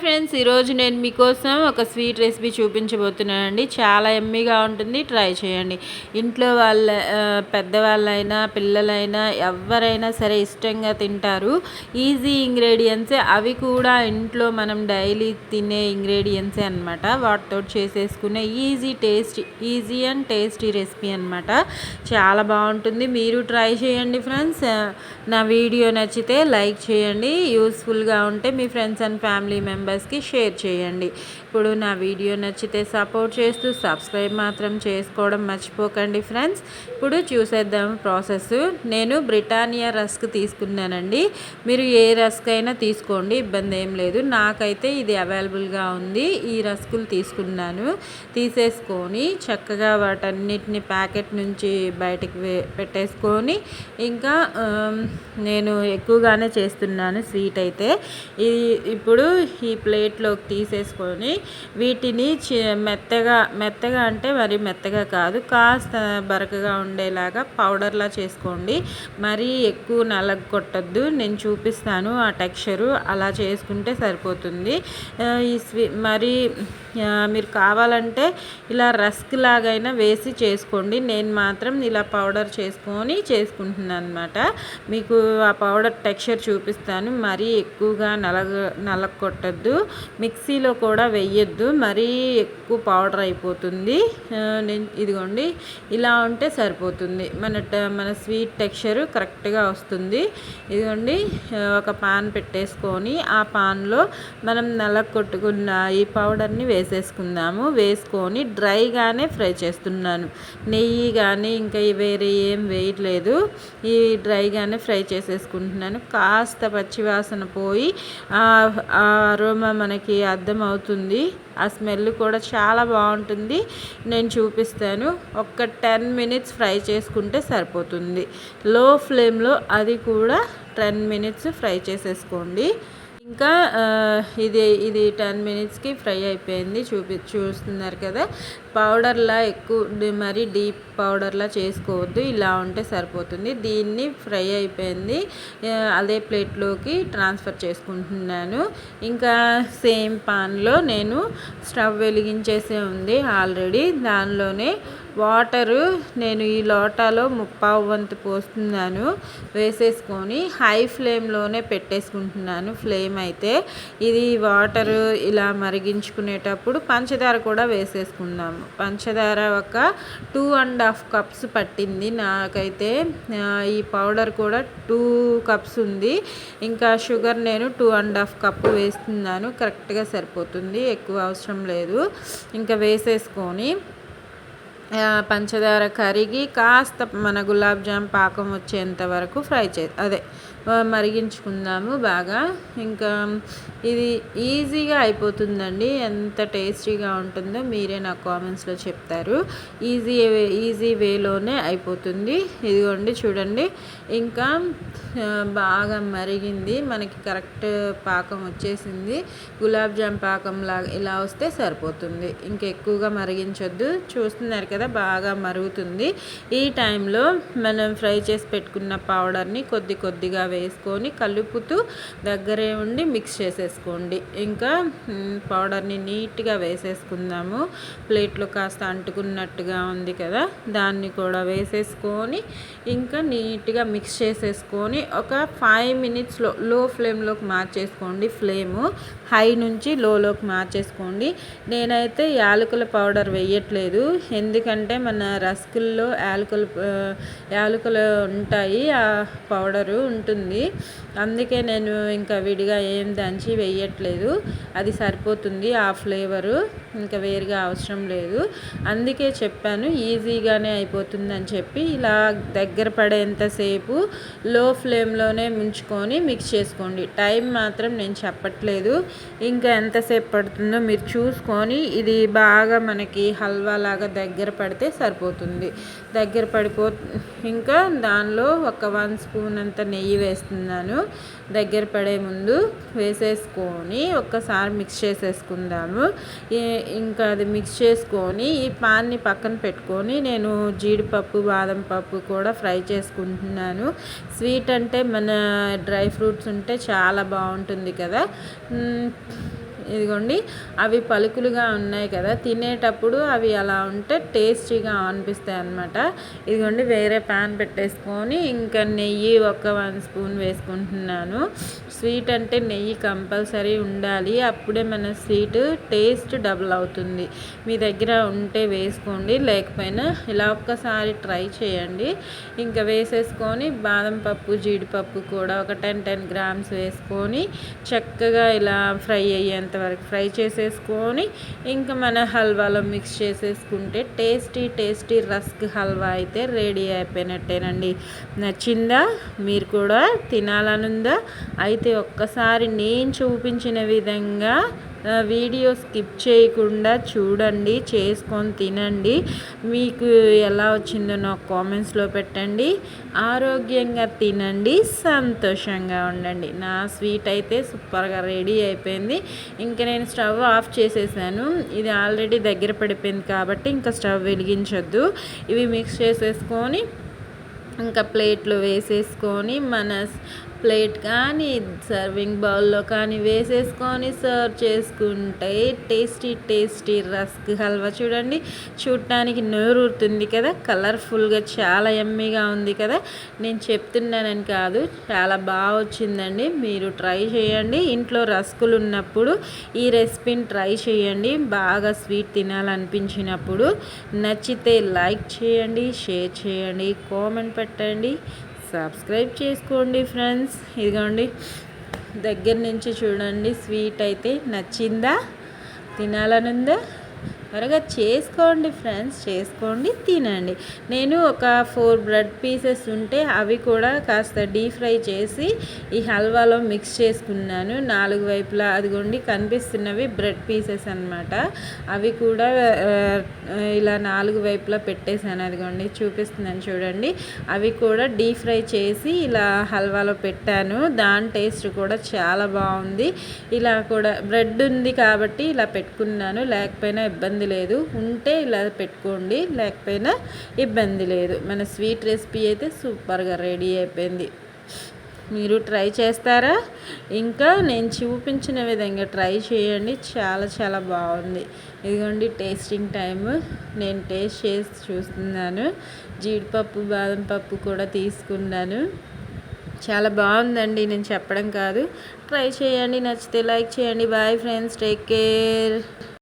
Friends ఈరోజు నేను మీకోసం ఒక స్వీట్ రెసిపీ చూపించబోతున్నానండి. చాలా ఎమ్మీగా ఉంటుంది. ట్రై చేయండి. ఇంట్లో వాళ్ళ పెద్దవాళ్ళైనా పిల్లలైనా ఎవరైనా సరే ఇష్టంగా తింటారు. ఈజీ ఇంగ్రీడియంట్సే అవి కూడా ఇంట్లో మనం డైలీ తినే ఇంగ్రీడియంట్సే అనమాట వాటితో చేసేసుకునే easy taste easy and tasty recipe అనమాట చాలా బాగుంటుంది. మీరు ట్రై చేయండి ఫ్రెండ్స్ నా వీడియో నచ్చితే లైక్ చేయండి. యూస్ఫుల్గా ఉంటే మీ ఫ్రెండ్స్ అండ్ ఫ్యామిలీ మెంబర్స్కి షేర్ చేయండి. ఇప్పుడు నా వీడియో నచ్చితే సపోర్ట్ చేస్తూ సబ్స్క్రైబ్ మాత్రం చేసుకోవడం మర్చిపోకండి ఫ్రెండ్స్. ఇప్పుడు చూసేద్దాం ప్రాసెస్. నేను బ్రిటానియా రస్క్ తీసుకున్నానండి. మీరు ఏ రస్క్ అయినా తీసుకోండి ఇబ్బంది ఏం లేదు. నాకైతే ఇది అవైలబుల్గా ఉంది. ఈ రస్కులు తీసుకున్నాను. తీసేసుకొని చక్కగా వాటన్నిటిని ప్యాకెట్ నుంచి బయటకు పెట్టేసుకొని ఇంకా నేను ఎక్కువగానే చేస్తున్నాను స్వీట్ అయితే. ఈ ఇప్పుడు ఈ ఈ ప్లేట్లోకి తీసేసుకొని వీటిని చి- మెత్తగా మెత్తగా అంటే మరి మెత్తగా కాదు కాస్త బరకగా ఉండేలాగా పౌడర్లా చేసుకోండి. మరీ ఎక్కువ నలగ కొట్టద్దు. నేను చూపిస్తాను ఆ టెక్స్చరు. అలా చేసుకుంటే సరిపోతుంది. ఈ స్వీ మరి మీరు కావాలంటే ఇలా రస్క్ లాగైనా వేసి చేసుకోండి. నేను మాత్రం ఇలా పౌడర్ చేసుకొని చేసుకుంటున్నాను అనమాట మీకు ఆ పౌడర్ టెక్స్చర్ చూపిస్తాను. మరీ ఎక్కువగా నలగ నలగ కొట్టద్దు. మిక్సీలో కూడా వేయొద్దు. మరీ ఎక్కువ పౌడర్ అయిపోతుంది. ఇదిగోండి ఇలా ఉంటే సరిపోతుంది. మన ట- మన స్వీట్ టెక్స్చర్ కరెక్ట్గా వస్తుంది. ఇదిగోండి ఒక పాన్ పెట్టేసుకొని ఆ పాన్లో మనం నలగ కొట్టుకున్న ఈ పౌడర్ని వేసేసుకుందాము. వేసుకొని డ్రైగానే ఫ్రై చేస్తున్నాను. నెయ్యి కానీ ఇంకా వేరే ఏం వేయట్లేదు. ఈ డ్రైగానే ఫ్రై చేసేసుకుంటున్నాను. కాస్త పచ్చివాసన పోయి ఆ అరోమా మనకి అర్థమవుతుంది. ఆ స్మెల్ కూడా చాలా బాగుంటుంది. నేను చూపిస్తాను. ఒక టెన్ మినిట్స్ ఫ్రై చేసుకుంటే సరిపోతుంది. లో ఫ్లేమ్లో అది కూడా టెన్ మినిట్స్ ఫ్రై చేసేసుకోండి. ఇంకా ఇది ఇది టెన్ మినిట్స్కి ఫ్రై అయిపోయింది. చూపి చూస్తున్నారు కదా. పౌడర్లా ఎక్కువ మరీ డీప్ పౌడర్లా చేసుకోవద్దు ఇలా ఉంటే సరిపోతుంది. దీన్ని ఫ్రై అయిపోయింది. అదే ప్లేట్లోకి ట్రాన్స్ఫర్ చేసుకుంటున్నాను. ఇంకా సేమ్ పాన్లో నేను స్టవ్ వెలిగించేసే ఉంది ఆల్రెడీ. దానిలోనే వాటరు నేను ఈ లోటాలో ముప్పావు వంతు పోస్తున్నాను వేసేసుకొని హై ఫ్లేమ్లోనే పెట్టేసుకుంటున్నాను ఫ్లేమ్ అయితే. ఇది వాటరు ఇలా మరిగించుకునేటప్పుడు పంచదార కూడా పంచదార ఒక టూ అండ్ హాఫ్ కప్స్ పట్టింది. నాకైతే ఈ పౌడర్ కూడా టూ కప్స్ ఉంది. ఇంకా షుగర్ నేను టూ అండ్ హాఫ్ కప్ వేస్తున్నాను. కరెక్ట్గా సరిపోతుంది. ఎక్కువ అవసరం లేదు. ఇంకా వేసేసుకొని పంచదార కరిగి కాస్త మన గులాబ్ జామ్ పాకం వచ్చేంత వరకు ఫ్రై చే అదే మరిగించుకుందాము బాగా. ఇంకా ఇది ఈజీగా అయిపోతుందండి. ఎంత టేస్టీగా ఉంటుందో మీరే నాకు కామెంట్స్లో చెప్తారు. ఈజీ ఈజీ వేలోనే అయిపోతుంది. ఇదిగోండి చూడండి. ఇంకా బాగా మరిగింది. మనకి కరెక్ట్ పాకం వచ్చేసింది. గులాబ్ జామ్ పాకం లాగా ఇలా వస్తే సరిపోతుంది. ఇంకా ఎక్కువగా మరిగించొద్దు. చూస్తున్నారు కదా బాగా మరుగుతుంది. ఈ టైంలో మనం ఫ్రై చేసి పెట్టుకున్న పౌడర్ని కొద్ది కొద్దిగా వేసుకొని కలుపుతూ దగ్గరే ఉండి మిక్స్ చేసేసుకోండి. ఇంకా పౌడర్ని నీట్గా వేసేసుకుందాము. ప్లేట్లో కాస్త అంటుకున్నట్టుగా ఉంది కదా దాన్ని కూడా వేసేసుకొని ఇంకా నీట్గా మిక్స్ చేసేసుకొని ఒక ఫైవ్ మినిట్స్లో లో ఫ్లేమ్లోకి మార్చేసుకోండి ఫ్లేము. హై నుంచి లోలోకి మార్చేసుకోండి. నేనైతే యాలకుల పౌడర్ వేయట్లేదు. ఎందుకంటే ఎందుకంటే మన రస్కుల్లో యాలకులు యాలకులు ఉంటాయి ఆ పౌడరు ఉంటుంది. అందుకే నేను ఇంకా విడిగా ఏం దంచి వేయట్లేదు. అది సరిపోతుంది ఆ ఫ్లేవరు. ఇంకా వేరుగా అవసరం లేదు. అందుకే చెప్పాను ఈజీగానే అయిపోతుందని చెప్పి ఇలా దగ్గర పడేంతసేపు లో ఫ్లేమ్లోనే ముంచుకొని మిక్స్ చేసుకోండి. టైం మాత్రం నేను చెప్పట్లేదు. ఇంకా ఎంతసేపు పడుతుందో మీరు చూసుకొని ఇది బాగా మనకి హల్వా లాగా దగ్గర పడితే సరిపోతుంది. దగ్గర పడిపో ఇంకా దానిలో ఒక వన్ స్పూన్ అంత నెయ్యి వేస్తున్నాను. దగ్గర పడే ముందు వేసేసుకొని ఒక్కసారి మిక్స్ చేసేసుకుందాము. ఇంకా అది మిక్స్ చేసుకొని ఈ పాన్ని పక్కన పెట్టుకొని నేను జీడిపప్పు బాదం పప్పు కూడా ఫ్రై చేసుకుంటున్నాను. స్వీట్ అంటే మన డ్రై ఫ్రూట్స్ ఉంటే చాలా బాగుంటుంది కదా. ఇదిగోండి అవి పలుకులుగా ఉన్నాయి కదా. తినేటప్పుడు అవి అలా ఉంటే టేస్టీగా అనిపిస్తాయి అన్నమాట. ఇదిగోండి వేరే ప్యాన్ పెట్టేసుకొని ఇంకా నెయ్యి ఒక వన్ స్పూన్ వేసుకుంటున్నాను. స్వీట్ అంటే నెయ్యి కంపల్సరీ ఉండాలి. అప్పుడే మన స్వీట్ టేస్ట్ డబుల్ అవుతుంది. మీ దగ్గర ఉంటే వేసుకోండి లేకపోయినా ఇలా ఒక్కసారి ట్రై చేయండి. ఇంకా వేసేసుకొని బాదం పప్పు జీడిపప్పు కూడా ఒక టెన్ టెన్ గ్రామ్స్ వేసుకొని చక్కగా ఇలా ఫ్రై అయ్యేంత వరకు ఫ్రై చేసేసుకొని ఇంకా మన హల్వాలో మిక్స్ చేసేసుకుంటే టేస్టీ టేస్టీ రస్క్ హల్వా అయితే రెడీ అయిపోయినట్టేనండి. నచ్చిందా? మీరు కూడా తినాలనుందా? అయితే ఒక్కసారి నేను చూపించిన విధంగా వీడియో స్కిప్ చేయకుండా చూడండి చేసుకొని తినండి. మీకు ఎలా వచ్చిందో నాకు కామెంట్స్లో పెట్టండి. ఆరోగ్యంగా తినండి సంతోషంగా ఉండండి. నా స్వీట్ అయితే సూపర్గా రెడీ అయిపోయింది. ఇంకా నేను స్టవ్ ఆఫ్ చేసేసాను. ఇది ఆల్రెడీ దగ్గర పడిపోయింది కాబట్టి ఇంకా స్టవ్ వెలిగించొద్దు. ఇవి మిక్స్ చేసేసుకొని ఇంకా ప్లేట్లు వేసేసుకొని మన ప్లేట్ కానీ సర్వింగ్ బౌల్లో కానీ వేసేసుకొని సర్వ్ చేసుకుంటే టేస్టీ టేస్టీ రస్క్ హల్వా చూడండి. చూడటానికి నోరూరుతుంది కదా. కలర్ఫుల్గా చాలా ఎమ్మీగా ఉంది కదా. నేను చెప్తున్నానని కాదు చాలా బాగా వచ్చిందండి. మీరు ట్రై చేయండి. ఇంట్లో రస్కులు ఉన్నప్పుడు ఈ రెసిపీని ట్రై చేయండి. బాగా స్వీట్ తినాలనిపించినప్పుడు నచ్చితే లైక్ చేయండి షేర్ చేయండి కామెంట్ పెట్టండి. సబ్స్క్రైబ్ చేసుకోండి ఫ్రెండ్స్. ఇదిగోండి దగ్గర నుంచి చూడండి. స్వీట్ అయితే నచ్చిందా? తినాలనుందా? త్వరగా చేసుకోండి ఫ్రెండ్స్ చేసుకోండి తినండి. నేను ఒక ఫోర్ బ్రెడ్ పీసెస్ ఉంటే అవి కూడా కాస్త డీప్ ఫ్రై చేసి ఈ హల్వాలో మిక్స్ చేసుకున్నాను. నాలుగు వైపులా అదిగోండి కనిపిస్తున్నవి బ్రెడ్ పీసెస్ అనమాట అవి కూడా ఇలా నాలుగు వైపులా పెట్టేశాను అదిగోండి చూపిస్తున్నాను చూడండి. అవి కూడా డీప్ ఫ్రై చేసి ఇలా హల్వాలో పెట్టాను. దాని టేస్ట్ కూడా చాలా బాగుంది. ఇలా కూడా బ్రెడ్ ఉంది కాబట్టి ఇలా పెట్టుకున్నాను. లేకపోయినా ఇబ్బంది ఇబ్బంది లేదు. ఉంటే ఇలా పెట్టుకోండి లేకపోయినా ఇబ్బంది లేదు. మన స్వీట్ రెసిపీ అయితే సూపర్గా రెడీ అయిపోయింది. మీరు ట్రై చేస్తారా? ఇంకా నేను చూపించిన విధంగా ట్రై చేయండి. చాలా చాలా బాగుంది. ఇదిగోండి టేస్టింగ్ టైమ్ నేను టేస్ట్ చేసి చూస్తున్నాను. జీడిపప్పు బాదం పప్పు కూడా తీసుకున్నాను. చాలా బాగుందండి. నేను చెప్పడం కాదు. ట్రై చేయండి. నచ్చితే లైక్ చేయండి. Bye friends. Take care.